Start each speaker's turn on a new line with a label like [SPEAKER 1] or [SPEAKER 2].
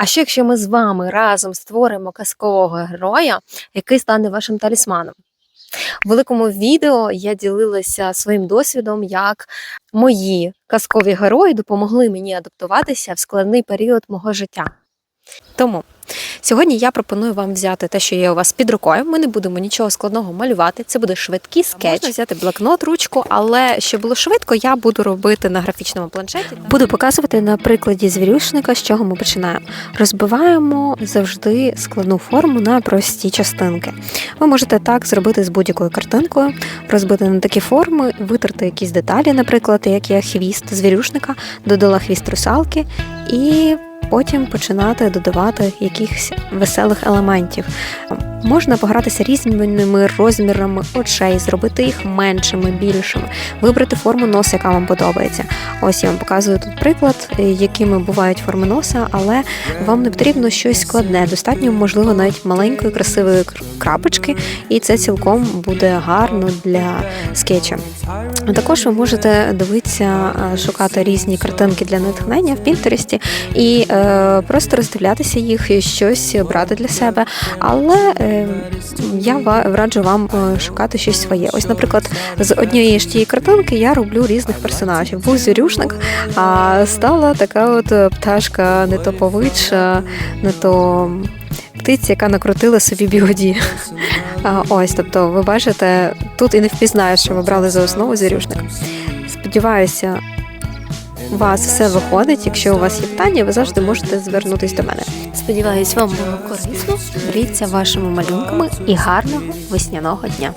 [SPEAKER 1] А що якщо ми з вами разом створимо казкового героя, який стане вашим талісманом? В великому відео я ділилася своїм досвідом, як мої казкові герої допомогли мені адаптуватися в складний період мого життя. Тому сьогодні я пропоную вам взяти те, що є у вас під рукою. Ми не будемо нічого складного малювати. Це буде швидкий скетч. Можна взяти блокнот, ручку, але щоб було швидко, я буду робити на графічному планшеті. Буду показувати на прикладі звірюшника, з чого ми починаємо. Розбиваємо завжди складну форму на прості частинки. Ви можете так зробити з будь-якою картинкою, розбити на такі форми, витерти якісь деталі, наприклад, як я хвіст звірюшника, додала хвіст русалки і потім починати додавати якихось веселих елементів. Можна погратися різними розмірами очей, зробити їх меншими, більшими, вибрати форму носа, яка вам подобається. Ось я вам показую тут приклад, е, якими бувають форми носа, але вам не потрібно щось складне. Достатньо, можливо, навіть маленької красивої крапочки, і це цілком буде гарно для скетча. Також ви можете дивитися, е, шукати різні картинки для натхнення в Пінтересті і е, просто роздивлятися їх щось брати для себе. Але е, я ва- раджу вам е, шукати щось своє. Ось, наприклад, з однієї ж тієї картинки я роблю різних персонажів. Був звірюшник, а стала така от е, пташка, не то повича, не то птиця, яка накрутила собі бігоді. Ось, тобто, ви бачите, тут і не впізнаєш, що ви брали за основу звірюшник. Сподіваюся, вас все виходить. Якщо у вас є питання, ви завжди можете звернутися до мене. Сподіваюсь, вам було корисно. Бріться вашими малюнками і гарного весняного дня.